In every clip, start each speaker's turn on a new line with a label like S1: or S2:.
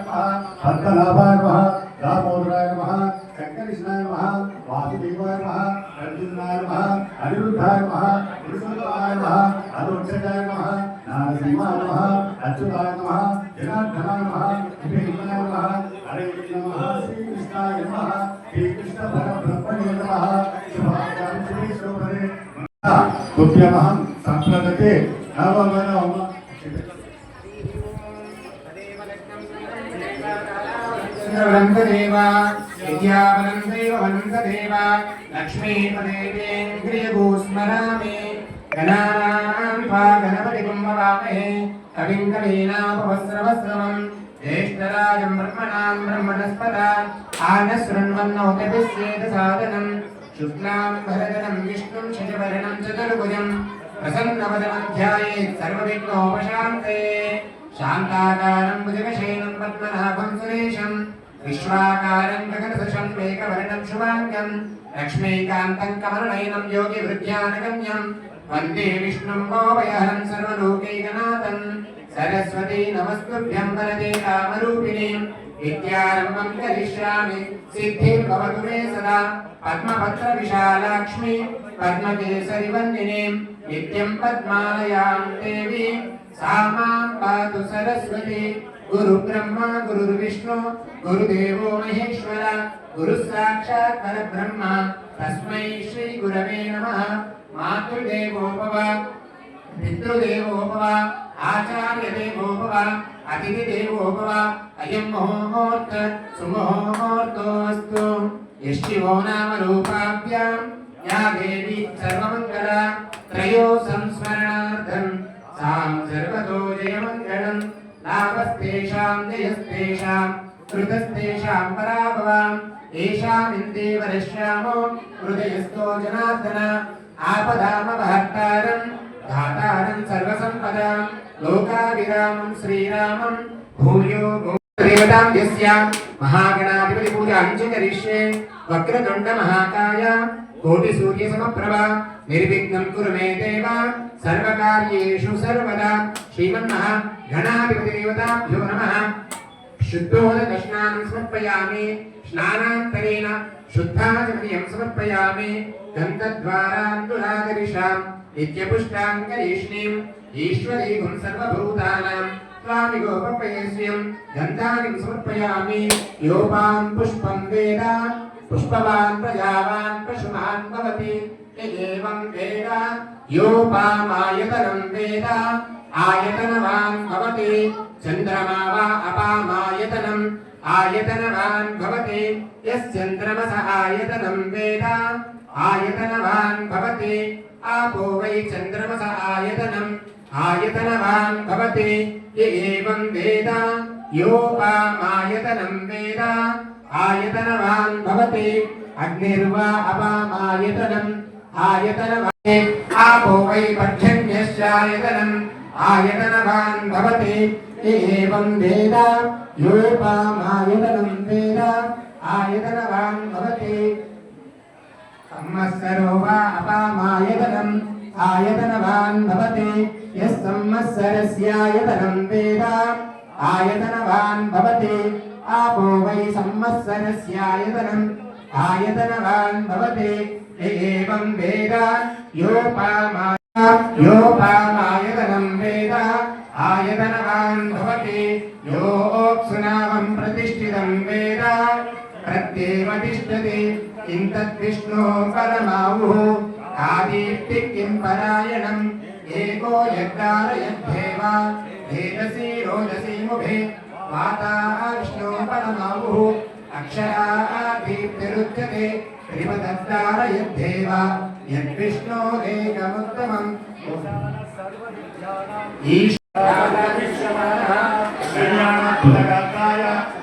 S1: నమః విశ్వనాయ పద్మనాభాయ నమః దామోదరాయ నమ వెంకటేశ్వరాయ నమ వాసుదేవాయ నమ అర్జునాయ నమ అనిరుద్ధాయ నమ పురుషోత్తమాయ నమ అదోక్షజాయ నమ నారసింహాయ నమ అచ్యుతాయ నమ జనార్దనాయ నమ విభీషణాయ నమ హరే నమః శ్రీకృష్ణాయ నమ శ్రీకృష్ణ పరబ్రహ్మణే నమ శుభాకాంక్షలే శ్రీ శోభనే తుభ్యమహం సంప్రదతే నవమనోమ
S2: వనంతదేవ విద్యావనంతైవ వనంతదేవ లక్ష్మీపదేవేంద్రియగో గణానాం త్వా గణపతిం వవామహే కవిం కవీనాపవస్రవస్రవం జ్యేష్ఠరాజం బ్రహ్మణాం బ్రహ్మణస్పద ఆనశృణ్వన్నోతపిస్యేత సాదనం శుక్లాం భరదనం విష్ణుం శశివర్ణం చతుర్భుజం ప్రసన్నవదనం సర్వవిఘ్నోపశాంతే శాంతాకారం భుజగశేనం పద్మనాభం సురేశం విశ్వాకారం గగనసశంవేకవర్ణం శుభాంగం. లక్ష్మీకాంతం కమలనయనం యోగి వృద్ధ్యానగమ్యం వందే విష్ణుం గోపయహరం సర్వలోకైకనాథం. సరస్వతీ నమస్తుభ్యం వరదే కామరూపిణీం. విద్యారంభం కరిష్యామి సిద్ధిర్భవతు మే సదా. పద్మపత్ర విశాలాక్ష్మి పద్మకేసరి వందినీం నిత్యం పద్మాలయాం దేవీ. సామాం పాతు సరస్వతి. గురు బ్రహ్మ గురు గురుర్విష్ణు గురుదేవో మహేశ్వర గురు సాక్షాత్ పర బ్రహ్మ తస్మై శ్రీ గురవే నమ మాతృదేవోపవ పితృదేవోపవ ఆచార్యదేవోపవ అతిథిదేవోపవ అయం మహోమోర్త సుమహోమోర్తోస్తు యష్టివో నామ రూపాభ్యాం యా దేవి సర్వమంగళ త్రయో సంస్మరణార్థం సాం సర్వతో జయమంగళం. రామస్తేషాం జయస్తేషాం కృతస్తేషాం పరాభవాం ఏషామిందే వరిష్యామో హృదయస్థో జనార్దన ఆపదామవహర్తారం ధాతారం సర్వసంపదాం లోకావిరామం శ్రీరామం భూయో దేవతాం యస్యాం మహాగణాధిపతి పూజ అంచకరిష్యే వక్రతుండ మహాకాయ కోటి సూర్య సమప్రభ నిర్విఘ్నం కురు మే దేవ సర్వకార్యేషు సర్వదా శ్రీమన్మహ గణాధిపతి దేవతాభ్యో నమ శుద్ధోదక స్నానం సమర్పయామి స్నానాంతరేణ శుద్ధాచమనీయం సమర్పయామి గంధద్వారాందురాగరిషాం నిత్యపుష్టాంగరీష్ణీం ఈశ్వరీగుం సర్వభూతానాం స్వామి గోపపయస్యం గంధానిం సమర్పయామి లోపాం పుష్పం వేద पुष्पवान् प्रजावान् पशुमान् भवति एवं वेद योपामायतनं वेद आयतनवान् भवति चन्द्रमा वा अपामायतनम् आयतनवान् भवति यश्चन्द्रमस आयतनं वेद आयतनवान् भवति आपो वै चन्द्रमस आयतनम् आयतनवान् भवति य एवं वेद योपामायतनं वेद आयतनवान् भवति अग्निर्वा अपामायतनम् आयतनवान् आपो वै पर्जन्यश्च संवत्सरस्यायतनम् आयतनवान् भवति एवं वेद योपामायतनं वेद आयतनवान् भवति संवत्सरो वा अपामायतनम् आयतनवान् भवति यः संवत्सरस्यायतनं वेद आयतनवान् भवति आपो वै संवत्सरस्यायतनम् आयतनवान् भवति एवं वेद योपामा योपामायतनं वेद आयतनवान् भवति योऽप्सुनामं प्रतिष्ठितं वेद प्रत्येव तिष्ठति किं तद्विष्णो परमाहुः आदीप्ति किं परायणम् एको यद्दारयद्धेव भेदसि रोदसि मुभे మాతా విష్ణు పరమాహు అక్షరా దీప్తిరుచ్యతే శ్రీమద్దారయద్దేవ యద్విష్ణో
S1: ఏకముత్తమం ఈశ్వరాయ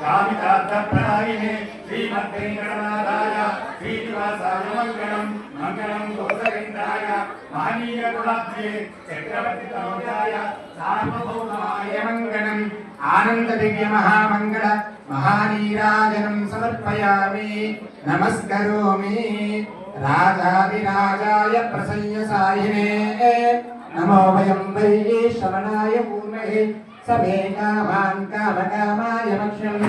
S1: కామితార్థప్రాయినే శ్రీమద్వేంకటనాథాయ శ్రీనివాసాయ మంగళం మంగళం గోదరిందాయ మానీయ గుణాబ్దే చక్రవర్తి తనోజాయ సార్వభౌమాయ
S2: మంగళం ఆనంద దివ్య మహామంగళ మహానీరాజనం సమర్పయామి నమస్కరోమి. రాజాదిరాజాయ ప్రసయ్యసాయినే నమో వయం వై శ్రవణాయ పూర్ణే సమే కామాన్ కామకామాయ మక్ష్యం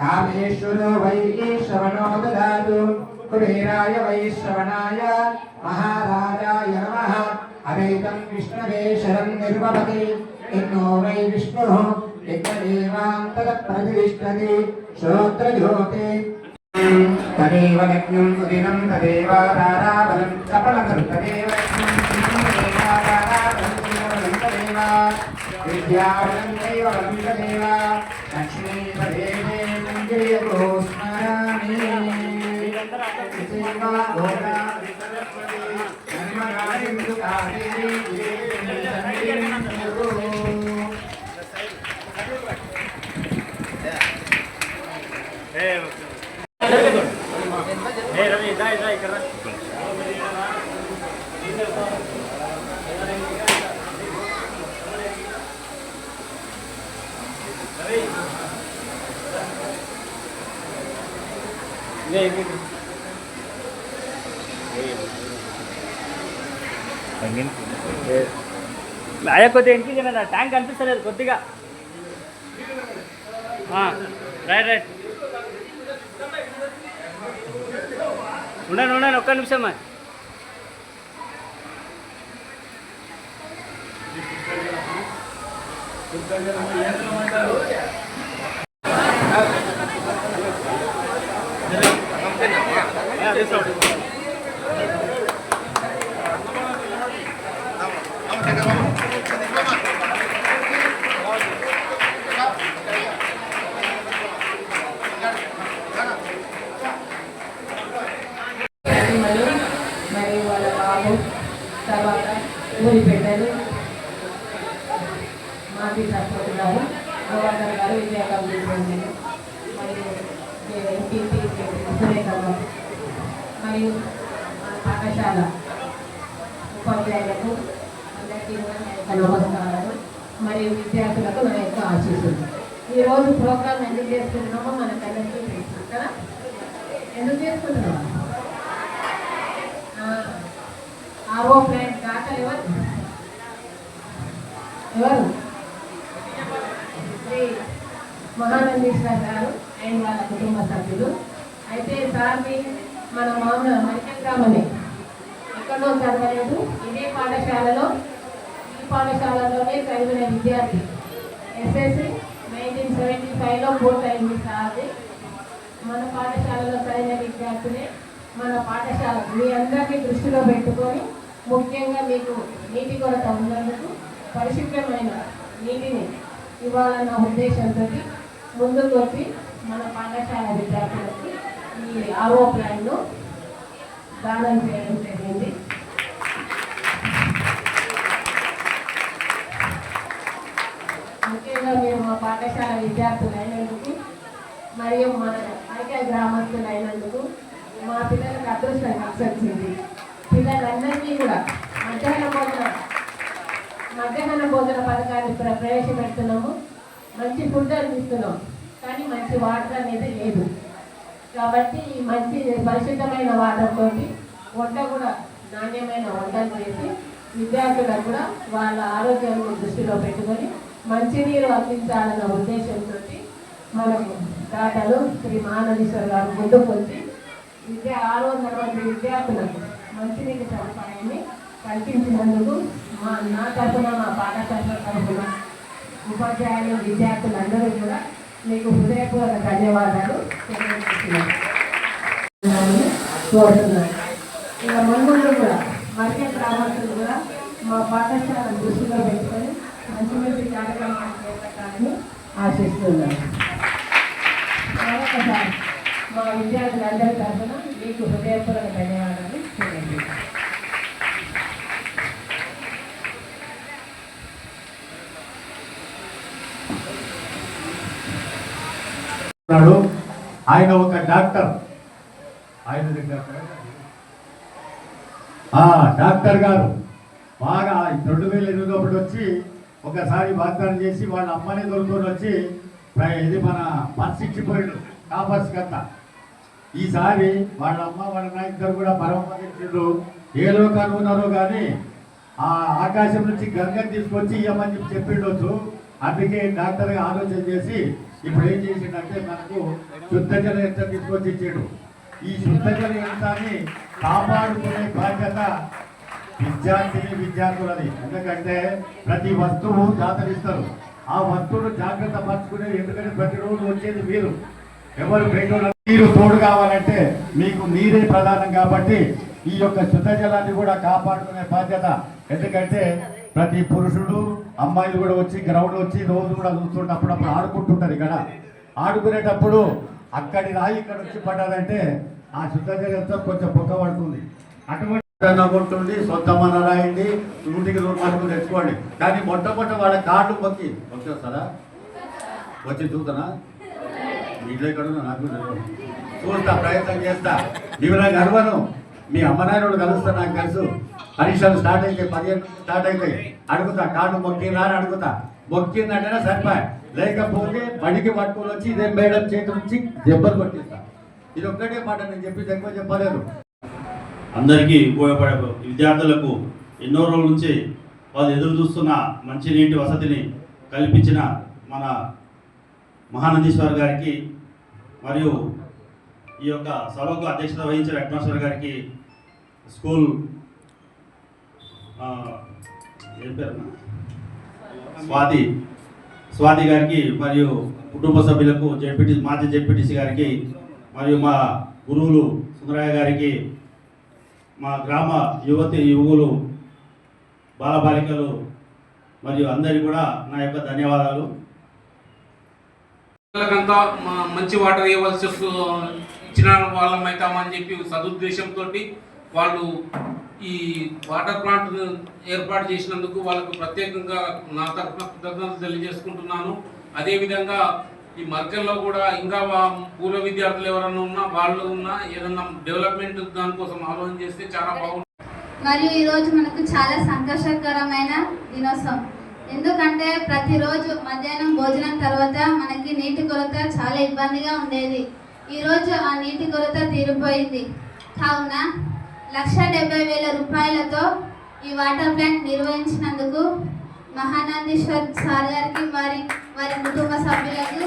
S2: కామేశ్వరో వై శ్రవణో దదాతు. కుబేరాయ వైశ్రవణాయ మహారాజాయ నమ అవేతం విష్ణవే శరం నిర్వపతి యజ్ఞో వై విష్ణు యజ్ఞదేవాంతర ప్రతిష్టతి శ్రోత్రజ్యోతి తదేవ యజ్ఞం సుదినం తదేవ తారాబలం సఫలం తదేవ యజ్ఞం సుదినం తదేవ తారాబలం సుదినం సేవా గోదా నర్మదా సింధు కావేరీ
S3: ఏ రవి ఇదా ఇదా ఇక్కడ అయ్యా కొద్దిగా ఇంటికి నా ట్యాంక్ కనిపిస్తలేదు కొద్దిగా ఆ, రైట్ రైట్ ఉండండి ఉండండి ఒక్క నిమిషం మరి
S4: మహిళలు మరియు వాళ్ళ బాబు తర్వాత ఊరి పెద్దలు మాజీ సర్పంచ్ గారు గోవర్ధన్ గారు విజయకం చేసింది మరియు ఎంపీపీ సురేఖమ్మ మరియు మన పాఠశాల ఉపాధ్యాయులకు అందరికీ కూడా నా యొక్క నమస్కారాలు మరియు విద్యార్థులకు నా యొక్క ఆశీస్సులు ఈరోజు ప్రోగ్రామ్ ఎందుకు చేస్తున్నామో మనకందరికీ తెలుసు కదా ఎందుకు చేసుకుంటున్నాం ఆర్ఓ ప్లాంట్ దాఖలు ఎవరు ఎవరు శ్రీ మహానందీశ్వర్ గారు అండ్ వాళ్ళ కుటుంబ సభ్యులు. అయితే సార్ని మన మామూలు మరికల్ ఎక్కడో చదవలేదు. ఇదే పాఠశాలలో ఈ పాఠశాలలోనే చదివిన విద్యార్థి. ఎస్ఎస్సి నైన్టీన్ సెవెంటీ ఫైవ్లో పూర్తయింది సార్ది. మన పాఠశాలలో చదివిన విద్యార్థిని మన పాఠశాల మీ అందరినీ దృష్టిలో పెట్టుకొని ముఖ్యంగా మీకు నీటి కొరత ఉన్నందుకు పరిశుభ్రమైన నీటిని ఇవ్వాలన్న ఉద్దేశంతో ముందుకు వచ్చి మన పాఠశాల విద్యార్థులకి ఈ ఆవో ప్లాన్ను దానం చేయడం జరిగింది. ముఖ్యంగా మీరు మా పాఠశాల విద్యార్థులైనందుకు మరియు మన ఐక్య గ్రామస్తులైనందుకు మా పిల్లలకు అదృష్టం కలిసి వచ్చింది పిల్లలందరికీ కూడా మధ్యాహ్నం భోజనం మధ్యాహ్న భోజన పథకాన్ని ప్రవేశపెడుతున్నాము. మంచి ఫుడ్ అందిస్తున్నాం. కానీ మంచి వాటర్ అనేది లేదు. కాబట్టి ఈ మంచి పరిశుద్ధమైన వాటర్ వంట కూడా నాణ్యమైన వంటలు చేసి విద్యార్థులకు కూడా వాళ్ళ ఆరోగ్యాన్ని దృష్టిలో పెట్టుకొని మంచినీరు అందించాలన్న ఉద్దేశంతో మనకు దాతలు శ్రీ మానవీశ్వర్ గారు ముందుకు వచ్చి విద్యా ఆరు వందల మంది విద్యార్థులకు మంచినీటి సదుపాయాన్ని కల్పించినందుకు నా తరఫున మా పాఠశాల తరఫున ఉపాధ్యాయులు విద్యార్థులందరూ కూడా మీకు హృదయపూర్వక ధన్యవాదాలు తెలియజేస్తున్నాను. కోరుతున్నాను. ఇక కూడా మధ్య గ్రామస్తులు కూడా మా పాఠశాల దృష్టిలో పెట్టుకొని మంచి మంచి కార్యక్రమాలు చేపట్టాలని ఆశిస్తున్నాను. మరొకసారి మా విద్యార్థులందరి తరఫున మీకు హృదయపూర్వక ధన్యవాదాలు.
S1: ఉన్నాడు ఆయన ఒక డాక్టర్. ఆయన డాక్టర్ గారు. బాగా రెండు వేల ఎనిమిది ఒకటి వచ్చి ఒకసారి వాగ్దానం చేసి వాళ్ళ అమ్మని దొరుకుని వచ్చి ఇది మన పరిశిక్షిపోయాడు కాపర్స్ కథ ఈసారి వాళ్ళ అమ్మ వాళ్ళ నాయకుడు కూడా పరమపదించారు ఏ లోకాలు ఉన్నారో కానీ ఆ ఆకాశం నుంచి గంగ తీసుకొచ్చి ఇవ్వమని చెప్పి చెప్పిండొచ్చు అందుకే డాక్టర్గా ఆలోచన చేసి ఇప్పుడు ఏం చేసిండంటే మనకు శుద్ధ జల యంత్రం తీసుకొచ్చి ఇచ్చాడు. ఈ శుద్ధ జల యంత్రాన్ని కాపాడుకునే బాధ్యత విద్యార్థిని విద్యార్థులది. ఎందుకంటే ప్రతి వస్తువు జాతరిస్తారు ఆ వస్తువును జాగ్రత్త పరచుకునేది ఎందుకంటే ప్రతిరోజు వచ్చేది మీరు. ఎవరు బయట నీరు తోడు కావాలంటే మీకు మీరే ప్రధానం కాబట్టి ఈ యొక్క శుద్ధ జలాన్ని కూడా కాపాడుకునే బాధ్యత. ఎందుకంటే ప్రతి పురుషుడు అమ్మాయిలు కూడా వచ్చి గ్రౌండ్ వచ్చి రోజు కూడా చూస్తుంటే అప్పుడప్పుడు ఆడుకుంటుంటారు ఇక్కడ. ఆడుకునేటప్పుడు అక్కడి రాయి ఇక్కడ వచ్చి పడ్డదంటే ఆ శుద్ధ కొంచెం పొక్క పడుతుంది. అటువంటి కొట్టుండి సొంతమన రాయండి నూటికి నూరు మార్కులు తెచ్చుకోండి. కానీ మొట్టమొదటి వాళ్ళ కార్డు పొక్కి వచ్చేస్తారా వచ్చి చూస్తానా ఇంట్లో ఇక్కడ నాకు చూస్తా ప్రయత్నం చేస్తా. ఇవి నాకు మీ అమ్మ నాయనోడు కలుస్తా నాకు తెలుసు. పరీక్షలు స్టార్ట్ అయితే పదిహేను స్టార్ట్ అయితే అడుగుతా కార్డు మొక్కిందా అని అడుగుతా. మొక్కిందంటేనే సరిపోయి. లేకపోతే బడికి పట్టుకొని వచ్చి ఇదే మేడం చేతి నుంచి దెబ్బలు కొట్టిస్తా. ఇది ఒక్కటే మాట నేను చెప్పి ఎక్కువ చెప్పలేదు.
S5: అందరికీ ఉపయోగపడే విద్యార్థులకు ఎన్నో రోజుల నుంచి వాళ్ళు ఎదురు చూస్తున్న మంచినీటి వసతిని కల్పించిన మన మహానందీశ్వర్ గారికి మరియు ఈ యొక్క సభకు అధ్యక్షత వహించిన హెడ్మాస్టర్ గారికి స్కూల్. ఏం పేరు? స్వాతి. స్వాతి గారికి మరియు కుటుంబ సభ్యులకు జెడ్పీటీ మాజీ జెడ్పీటీసీ గారికి మరియు మా గురువులు సుందరయ్య గారికి మా గ్రామ యువతి యువకులు బాలబాలికలు మరియు అందరికీ కూడా నా యొక్క ధన్యవాదాలు.
S6: పిల్లలకంతా మ- మంచి వాటర్ ఇవ్వాల్సి వస్తు- ఇచ్చిన వాళ్ళం అవుతామని చెప్పి సదుద్దేశంతో వాళ్ళు ఈ వాటర్ ప్లాంట్ ఏర్పాటు చేసినందుకు వాళ్ళకు ప్రత్యేకంగా నా తరఫున కృతజ్ఞతలు తెలియజేసుకుంటున్నాను. అదేవిధంగా ఈ మర్కల్లో కూడా ఇంకా పూర్వ విద్యార్థులు ఎవరైనా ఉన్నా వాళ్ళు ఉన్నా ఏదన్నా డెవలప్మెంట్ దానికోసం ఆలోచన చేస్తే చాలా బాగుంటుంది.
S7: మరియు ఈరోజు మనకు చాలా సంతోషకరమైన దినోత్సవం. ఎందుకంటే ప్రతిరోజు మధ్యాహ్నం భోజనం తర్వాత మనకి నీటి కొరత చాలా ఇబ్బందిగా ఉండేది. ఈరోజు ఆ నీటి కొరత తీరిపోయింది. కావున లక్ష డెబ్బై వేల రూపాయలతో ఈ వాటర్ ప్లాంట్ నిర్వహించినందుకు మహానందీశ్వర్ సార్ గారికి వారి వారి కుటుంబ సభ్యులకు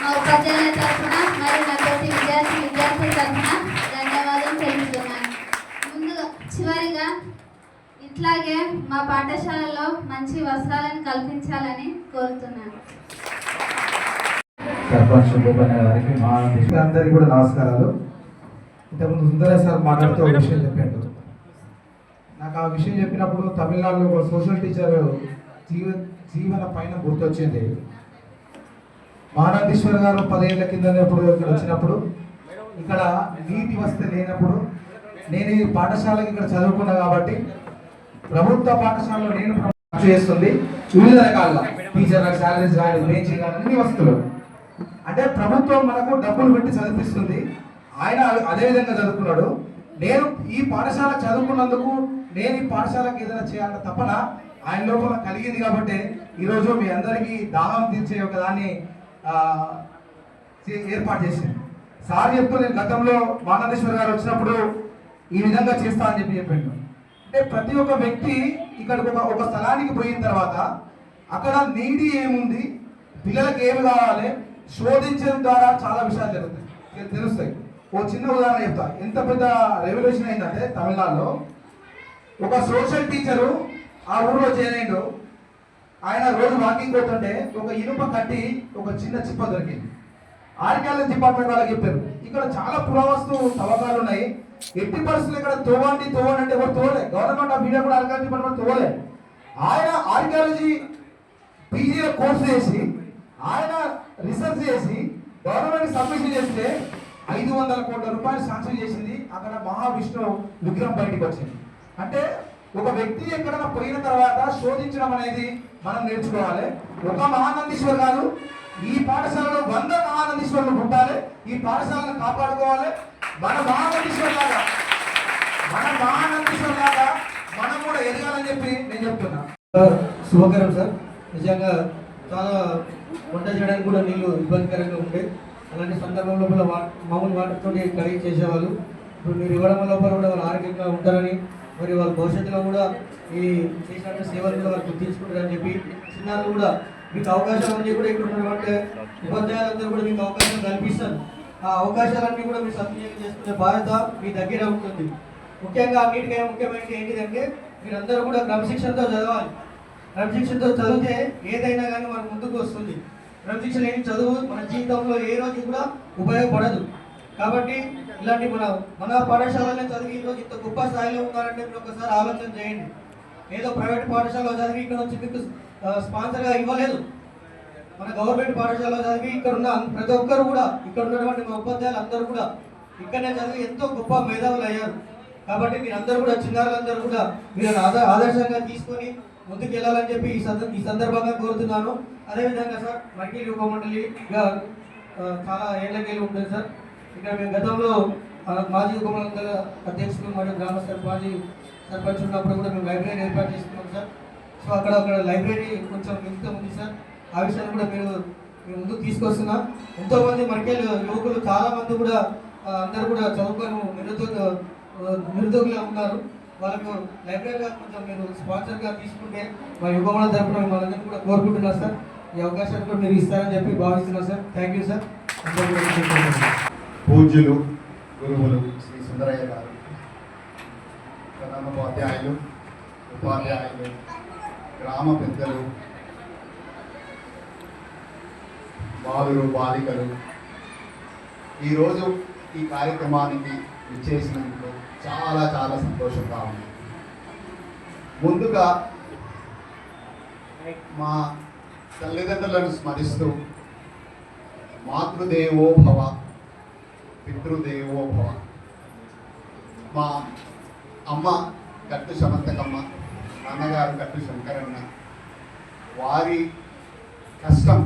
S7: మా ఉపాధ్యాయుల తరఫున మరియు నా తోటి విద్యార్థి విద్యార్థుల తరఫున ధన్యవాదాలు తెలుపుతున్నాను. ముందుగా చివరిగా ఇట్లాగే మా పాఠశాలలో మంచి వస్త్రాలను కల్పించాలని కోరుతున్నాను.
S8: సర్పంచ్ గారికి మా అందరికీ కూడా నమస్కారాలు. ఇంతకుముందు సుందర సార్ మాట్లాడుతూ ఒక విషయం చెప్పాడు. నాకు ఆ విషయం చెప్పినప్పుడు తమిళనాడులో ఒక సోషల్ టీచర్ జీవ జీవన పైన గుర్తొచ్చింది. మహానందీశ్వర్ గారు పదేళ్ళ కింద ఇక్కడ వచ్చినప్పుడు ఇక్కడ నీటి వసతి లేనప్పుడు నేను ఈ పాఠశాలకి ఇక్కడ చదువుకున్నా కాబట్టి ప్రభుత్వ పాఠశాలలో నేను చేస్తుంది. వివిధ రకాల టీచర్ శాలరీస్ కానీ కానీ అన్ని వస్తువులు. అంటే ప్రభుత్వం మనకు డబ్బులు పెట్టి చదివిస్తుంది. ఆయన అదే విధంగా చదువుకున్నాడు. నేను ఈ పాఠశాల చదువుకున్నందుకు నేను ఈ పాఠశాలకు ఏదైనా చేయాలన్న తపన ఆయన లోపల కలిగింది కాబట్టి ఈరోజు మీ అందరికీ దాహం తీర్చే ఒక దాన్ని ఏర్పాటు చేసింది సార్ చెప్తూ నేను గతంలో మానందేశ్వర్ గారు వచ్చినప్పుడు ఈ విధంగా చేస్తా అని చెప్పి చెప్పిండు. అంటే ప్రతి ఒక్క వ్యక్తి ఇక్కడికి ఒక ఒక స్థలానికి పోయిన తర్వాత అక్కడ నీడి ఏముంది పిల్లలకి ఏమి కావాలి శోధించడం ద్వారా చాలా విషయాలు జరుగుతాయి. తెలుస్తాయి. ఓ చిన్న ఉదాహరణ చెప్తా. ఎంత పెద్ద రెవల్యూషన్ అయిందంటే తమిళనాడులో ఒక సోషల్ టీచరు ఆ ఊర్లో చేరేండు ఆయన రోజు వాకింగ్ పోతుంటే ఒక ఇనుప కట్టి ఒక చిన్న చిప్ప దొరికింది. ఆర్కియాలజీ డిపార్ట్మెంట్ వాళ్ళకి చెప్పారు. ఇక్కడ చాలా పురావస్తు తవ్వకాలు ఉన్నాయి. ఎట్టి పరిస్థితులు ఇక్కడ తోవండి తోవండి అంటే ఎవరు తోలే గవర్నమెంట్ ఆఫ్ ఇండియా కూడా ఆర్కియాలజీ డిపార్ట్మెంట్ తోలే ఆయన ఆర్కియాలజీ పీజీలో కోర్స్ చేసి ఆయన రీసెర్చ్ చేసి గవర్నమెంట్ సబ్మిషన్ చేస్తే ఐదు వందల కోట్ల రూపాయలు శాంక్షన్ చేసింది అక్కడ మహావిష్ణు విగ్రహం బయటకు వచ్చింది. అంటే ఒక వ్యక్తి ఎక్కడైనా పోయిన తర్వాత శోధించడం అనేది మనం నేర్చుకోవాలి. ఒక మహానందీశ్వరు కాదు ఈ పాఠశాలలో వంద మహానందీశ్వరులు పుట్టాలి ఈ పాఠశాలను కాపాడుకోవాలి. మన మహానందీశ్వరు లాగా మన మహానందీశ్వరు లాగా మనం కూడా ఎదగాలని చెప్పి నేను చెప్తున్నా.
S9: శుభకరం సార్. నిజంగా చాలా వంట చేయడానికి కూడా నీళ్ళు ఇబ్బందికరంగా ఉండే. అలాంటి సందర్భం లోపల వా మామూలు వాటర్తో కడిగి చేసేవాళ్ళు. ఇప్పుడు మీరు ఇవ్వడం లోపల కూడా వాళ్ళు ఆరోగ్యంగా ఉంటారని మరి వాళ్ళ భవిష్యత్తులో కూడా ఈ చేసినట్టు సేవలు కూడా వాళ్ళు గుర్తించుకుంటారని చెప్పి చిన్నారులు కూడా మీకు అవకాశాలు అన్నీ కూడా ఇక్కడ ఉన్నటువంటి ఉపాధ్యాయులందరూ కూడా మీకు అవకాశం కల్పిస్తారు. ఆ అవకాశాలన్నీ కూడా మీరు సద్వినియోగం చేసుకునే బాధ్యత మీ దగ్గర ఉంటుంది. ముఖ్యంగా అన్నిటికైనా ముఖ్యమైనది ఏంటిదంటే మీరందరూ కూడా క్రమశిక్షణతో చదవాలి. క్రమశిక్షణతో చదివితే ఏదైనా కానీ మనకు ముందుకు వస్తుంది. క్రమశిక్షణ లేని చదువు మన జీవితంలో ఏ రోజు కూడా ఉపయోగపడదు. కాబట్టి ఇలాంటి మన మన పాఠశాలలో చదివి ఈ రోజు ఇంత గొప్ప స్థాయిలో ఉన్నారంటే మీరు ఒకసారి ఆలోచన చేయండి. ఏదో ప్రైవేట్ పాఠశాలలో చదివి ఇక్కడ వచ్చి మీకు స్పాన్సర్గా ఇవ్వలేదు. మన గవర్నమెంట్ పాఠశాలలో చదివి ఇక్కడ ఉన్న ప్రతి ఒక్కరు కూడా ఇక్కడ ఉన్నటువంటి మా ఉపాధ్యాయులు అందరూ కూడా ఇక్కడనే చదివి ఎంతో గొప్ప మేధావులు అయ్యారు. కాబట్టి మీరందరూ కూడా చిన్నారులందరూ కూడా మీరు ఆదర్శంగా తీసుకొని ముందుకు వెళ్ళాలని చెప్పి ఈ ఈ సందర్భంగా కోరుతున్నాను. అదేవిధంగా సార్ మర్కిల్ ఉపమండలిగా చాలా ఏళ్ళకెళ్ళి ఉంటుంది సార్. ఇక్కడ మేము గతంలో మాజీ ఉపమండల అధ్యక్షులు మరియు గ్రామ సర్ మాజీ సర్పంచ్ ఉన్నప్పుడు కూడా మేము లైబ్రరీ ఏర్పాటు చేసుకున్నాం సార్. సో అక్కడ అక్కడ లైబ్రరీ కొంచెం మిగతా ఉంది సార్. ఆ విషయాన్ని కూడా మీరు మేము ముందుకు తీసుకొస్తున్నాం. ఎంతోమంది మంది యువకులు చాలామంది కూడా అందరూ కూడా చదువుకొని నిరుద్యోగ నిరుద్యోగులుగా ఉన్నారు. వాళ్ళకు లైబ్రరీగా కొంచెం మీరు స్పాన్సర్గా తీసుకుంటే మా యువకుల తరపున వాళ్ళందరినీ కూడా కోరుకుంటున్నా సార్. ఈ అవకాశాన్ని కూడా మీరు ఇస్తారని చెప్పి భావిస్తున్నాం సార్. థ్యాంక్ యూ సార్
S10: పూజ్యులు గురువులు శ్రీ సుందరయ్య గారు ప్రధానోపాధ్యాయులు ఉపాధ్యాయులు గ్రామ పెద్దలు బాలురు బాలికలు ఈరోజు ఈ కార్యక్రమానికి విచ్చేసినందుకు చాలా చాలా సంతోషంగా ఉంది. ముందుగా మా తల్లిదండ్రులను స్మరిస్తూ మాతృదేవో భవ పితృదేవో భవ మా అమ్మ కట్టు శమంతకమ్మ నాన్నగారు కట్టు శంకరన్న వారి కష్టం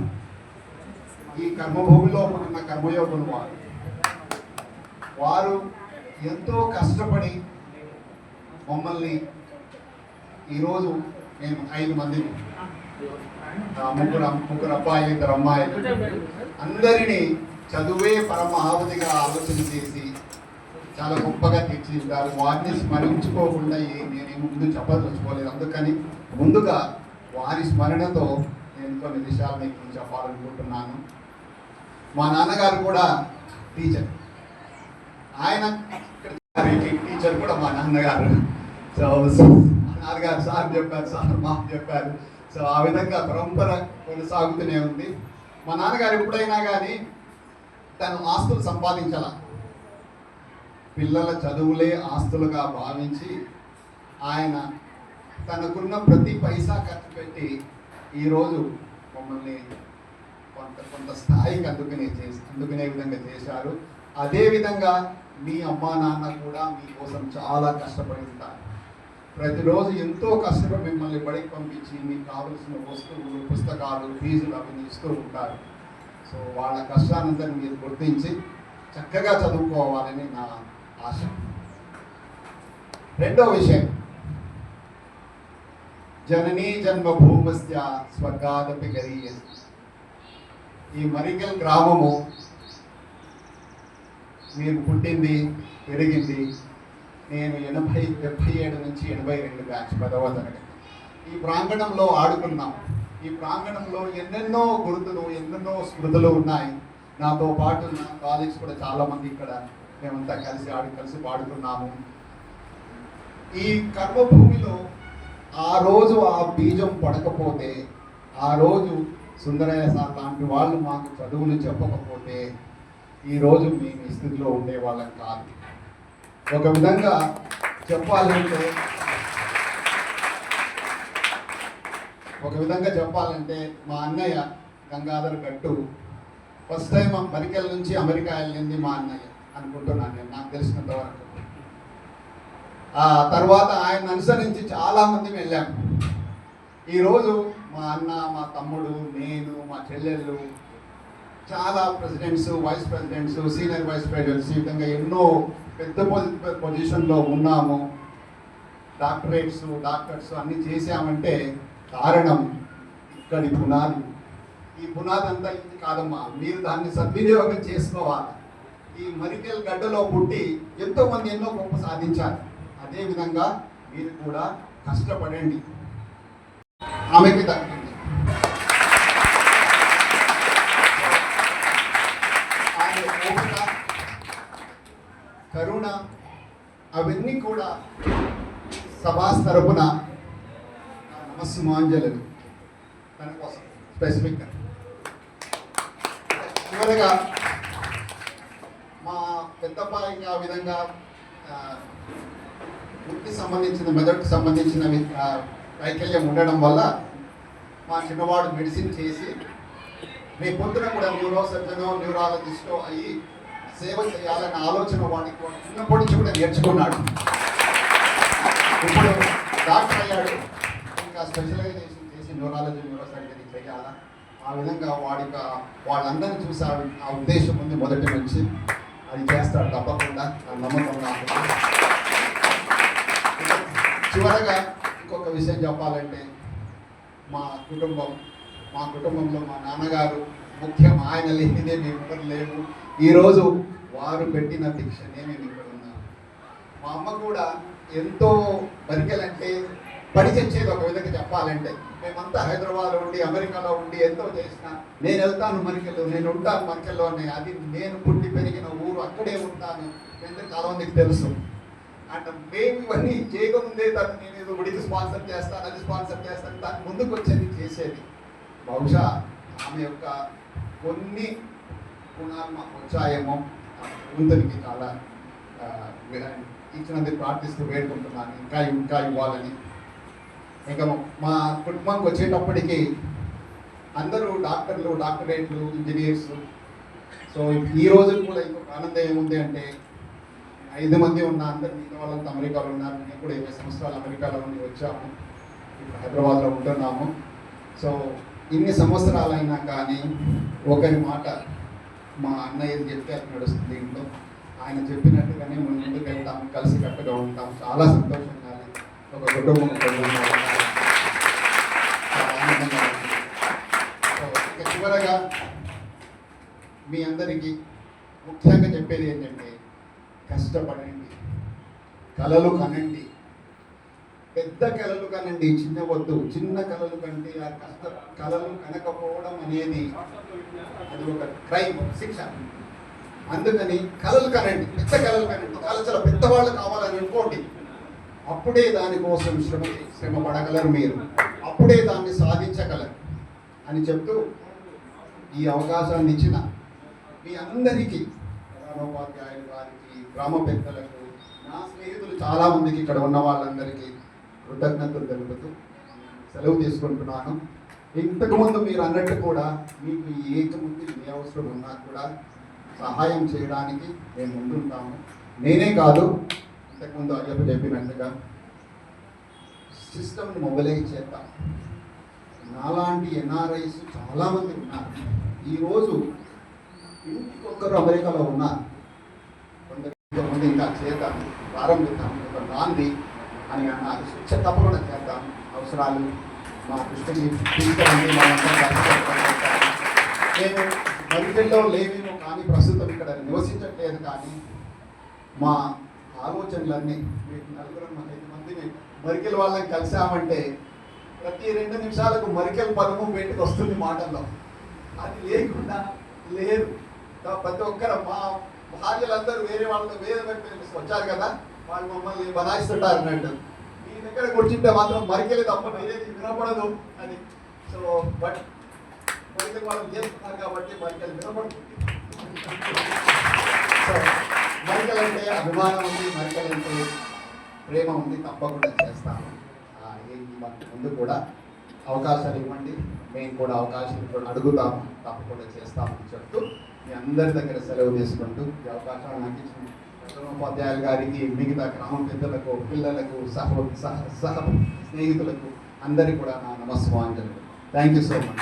S10: ఈ కర్మభూమిలో ఉన్న కర్మయోగులు వారు. వారు ఎంతో కష్టపడి మమ్మల్ని ఈరోజు మేము ఐదు మంది ముగ్గురు ముగ్గురు అబ్బాయి ఇద్దరు అమ్మాయిలు అందరినీ చదువే పరమ ఆలోచన చేసి చాలా గొప్పగా తీర్చిదిద్దారు. వారిని స్మరించుకోకుండా ఏ- నేను ముందు చెప్పదలుచుకోలేదు. అందుకని ముందుగా వారి స్మరణతో నేను కొన్ని విషయాలు మీకు చెప్పాలనుకుంటున్నాను. మా నాన్నగారు కూడా టీచర్. ఆయన టీచర్ కూడా మా నాన్నగారు. సో సో మా నాన్నగారు సార్ చెప్పారు సార్ మా చెప్పారు. సో ఆ విధంగా పరంపర కొనసాగుతూనే ఉంది. మా నాన్నగారు ఎప్పుడైనా కానీ తను ఆస్తులు సంపాదించాల? పిల్లల చదువులే ఆస్తులుగా భావించి ఆయన తనకున్న ప్రతి పైసా ఖర్చు పెట్టి ఈరోజు మమ్మల్ని కొంత కొంత స్థాయికి అందుకునే చేసి అందుకునే విధంగా చేశారు. అదేవిధంగా మీ అమ్మా నాన్న కూడా మీకోసం చాలా కష్టపడి ఉంటారు. ప్రతిరోజు ఎంతో కష్టపడి మిమ్మల్ని బడికి పంపించి మీకు కావలసిన వస్తువులు పుస్తకాలు ఫీజులు అవన్నీ ఇస్తూ ఉంటారు. సో వాళ్ళ కష్టానందరిని మీరు గుర్తించి చక్కగా చదువుకోవాలని నా ఆశ. రెండో విషయం. జననీ జన్మభూమస్య స్వర్గాదపి గరీయ ఈ మరికల్ గ్రామము మీరు పుట్టింది పెరిగింది నేను ఎనభై డెబ్భై ఏడు నుంచి ఎనభై రెండు బ్యాచ్ పదవ తరగతి ఈ ప్రాంగణంలో ఆడుకున్నాం ఈ ప్రాంగణంలో ఎన్నెన్నో గుర్తులు ఎన్నెన్నో స్మృతులు ఉన్నాయి. నాతో పాటు నా కాలేజ్ కూడా చాలామంది ఇక్కడ మేమంతా కలిసి ఆడి కలిసి పాడుకున్నాము. ఈ కర్మభూమిలో ఆ రోజు ఆ బీజం పడకపోతే ఆ రోజు సుందరయ్య సార్ లాంటి వాళ్ళు మాకు చదువులు చెప్పకపోతే ఈ రోజు మేము ఈ స్థితిలో ఉండేవాళ్ళం కాదు. ఒక విధంగా చెప్పాలంటే ఒక విధంగా చెప్పాలంటే మా అన్నయ్య Gangadhar Gattu first time America నుంచి అమెరికా వెళ్ళింది మా అన్నయ్య అనుకుంటున్నాను నేను నాకు తెలిసినంత వరకు. ఆ తర్వాత ఆయన అనుసరించి చాలామంది వెళ్ళాము ఈరోజు మా అన్న మా తమ్ముడు నేను మా చెల్లెళ్ళు చాలా presidents vice presidents senior vice presidents ఈ విధంగా ఎన్నో పెద్ద పొజిషన్లో ఉన్నాము. డాక్టరేట్స్ డాక్టర్స్ అన్ని చేసామంటే కారణం ఇక్కడి పునాది. ఈ పునాది అంతా ఇది కాదమ్మా. మీరు దాన్ని సద్వినియోగం చేసుకోవాలి. ఈ మరికెల్ గడ్డలో పుట్టి ఎంతోమంది ఎన్నో గొప్ప సాధించారు. అదేవిధంగా మీరు కూడా కష్టపడండి. ఆమెకి దక్కింది ఆమె ఓపిక కరుణ అవన్నీ కూడా సభాస్ తరపున నమస్సుమాంజలు తన కోసం స్పెసిఫిక్గా చివరిగా మా పెద్దబ్బాయికి ఆ విధంగా వృత్తి సంబంధించిన మెదడుకు సంబంధించిన వైకల్యం ఉండడం వల్ల మా చిన్నవాడు మెడిసిన్ చేసి రేపు పొద్దున కూడా న్యూరో సర్జనో న్యూరాలజిస్టో అయ్యి సేవ చేయాలన్న ఆలోచన వాడికి చిన్నప్పటి నుంచి కూడా నేర్చుకున్నాడు. ఇప్పుడు డాక్టర్ అయ్యాడు. ఇంకా స్పెషలైజేషన్ చేసి న్యూరాలజీ న్యూరో సర్జరీ చేయాలా? ఆ విధంగా వాడి యొక్క వాళ్ళందరినీ చూసి ఆ ఉద్దేశం ఉంది మొదటి నుంచి. అది చేస్తాడు తప్పకుండా. ఆ నమ్మకం నాకు. చివరగా ఇంకొక విషయం చెప్పాలంటే మా కుటుంబం మా కుటుంబంలో మా నాన్నగారు ముఖ్యం ఆయన లేనిదే మేము ఎవ్వరు లేము ఈరోజు వారు పెట్టిన దీక్షనే మేము ఇక్కడ ఉన్నాం మా అమ్మ కూడా ఎంతో బరికలంటే పని చేసేది ఒక విధంగా చెప్పాలంటే మేమంతా హైదరాబాద్లో ఉండి అమెరికాలో ఉండి ఎంతో చేసిన నేను వెళ్తాను మరికల్లో నేను ఉంటాను మరికల్లో అని అది నేను పుట్టి పెరిగిన ఊరు అక్కడే ఉంటాను. ఎందుకు కాలం నీకు తెలుసు? అండ్ మేము ఇవన్నీ చేయకముందే తను నేను ఏదో ఉడికి స్పాన్సర్ చేస్తాను అది స్పాన్సర్ చేస్తాను దాని ముందుకు వచ్చేది చేసేది. బహుశా ఆమె యొక్క కొన్ని గుణాలు మాకు వచ్చాయేమో చాలా ఇచ్చినందుకు ప్రార్థిస్తూ వేడుకుంటున్నాను. ఇంకా ఇంకా ఇవ్వాలని. ఇంకా మా కుటుంబానికి వచ్చేటప్పటికి అందరూ డాక్టర్లు డాక్టరేట్లు ఇంజనీర్స్. సో ఈ రోజు కూడా ఇంకొక ఆనందం ఏముంది అంటే ఐదు మంది ఉన్న అందరు మిగతా వాళ్ళంతా అమెరికాలో ఉన్నారు. నేను కూడా ఇరవై సంవత్సరాలు అమెరికాలో ఉండి వచ్చాము. ఇప్పుడు హైదరాబాద్లో ఉంటున్నాము. సో ఇన్ని సంవత్సరాలైనా కానీ ఒకరి మాట మా అన్నయ్య చెప్తే అక్కడ నడుస్తుంది ఇంట్లో. ఆయన చెప్పినట్టుగానే మనం ముందుకు వెళ్తాం కలిసి కట్టుగా ఉంటాం. చాలా సంతోషంగా ఒక కుటుంబం ఆనందంగా చివరగా మీ అందరికీ ముఖ్యంగా చెప్పేది ఏంటంటే కష్టపడండి. కలలు కనండి. పెద్ద కళలు కనండి చిన్న వద్దు. చిన్న కళలు కంటే ఆ కష్ట కళలు కనకపోవడం అనేది అది ఒక క్రైమ్ శిక్ష. అందుకని కళలు కనండి పెద్ద కళలు కనండి కళ చాలా పెద్దవాళ్ళు కావాలని అనుకోండి అప్పుడే దానికోసం శ్రమ శ్రమ పడగలరు మీరు. అప్పుడే దాన్ని సాధించగలరు అని చెప్తూ ఈ అవకాశాన్ని ఇచ్చిన మీ అందరికీ ప్రధానోపాధ్యాయులు వారికి గ్రామ పెద్దలకు నా స్నేహితులు చాలామందికి ఇక్కడ ఉన్న వాళ్ళందరికీ కృతజ్ఞతలు తెలుపుతూ సెలవు తీసుకుంటున్నాను. ఇంతకుముందు మీరు అన్నట్టు కూడా మీకు ఏకముందు ఏ అవసరం ఉన్నా కూడా సహాయం చేయడానికి మేము ముందుంటాము నేనే కాదు ఇంతకుముందు అయ్యప్ప చెప్పినట్టుగా సిస్టమ్ని మొబిలైజ్ చేద్దాం. నాలాంటి ఎన్ఆర్ఐస్ చాలామంది ఉన్నారు. ఈరోజు ఇంకొకరు అమెరికాలో ఉన్నారు. కొంత కొంతమంది ఇంకా చేద్దాం ప్రారంభిద్దాం. ఒక నాంది అని అన్నారు. శిక్ష తప్పకుండా చేద్దాం. అవసరాలు మా దృష్టికి తీసుకురండి నేను మరికెల్లో లేవేమో కానీ ప్రస్తుతం ఇక్కడ నివసించట్లేదు కానీ మా ఆలోచనలన్నీ మీకు నలుగురు ఐదు మందిని మరికెల్ వాళ్ళని కలిసామంటే ప్రతి రెండు నిమిషాలకు మరికెల్ పదము బయటకు వస్తుంది మాటల్లో. అది లేకుండా లేదు. ప్రతి ఒక్కరు మా భార్యలందరూ వేరే వాళ్ళతో వేరే వైపు వచ్చారు కదా? వాళ్ళు మమ్మల్ని బలాయిస్తుంటారు అన్నట్టు. మీ దగ్గర కూర్చుంటే మాత్రం మరికెళ్ళి తప్ప వేరేది వినపడదు అని. సో బట్ మరికెల్ వాళ్ళు చేస్తున్నారు కాబట్టి మరికెళ్ళి వినపడుతుంది సో మరికలంటే అభిమానం ఉంది మరికలంటే ప్రేమ ఉంది తప్పకుండా చేస్తాము ఆ, ముందు కూడా అవకాశాలు ఇవ్వండి. మేము కూడా అవకాశం అడుగుతాము తప్పకుండా చేస్తామని చెప్తూ మీ అందరి దగ్గర సెలవు తీసుకుంటూ ఈ అవకాశాలు నాకు ఉపాధ్యాయులు గారికి మిగతా గ్రామ పెద్దలకు పిల్లలకు సహ సహ సహ స్నేహితులకు అందరికీ కూడా నా నమస్వాంజలు థ్యాంక్ యూ సో మచ్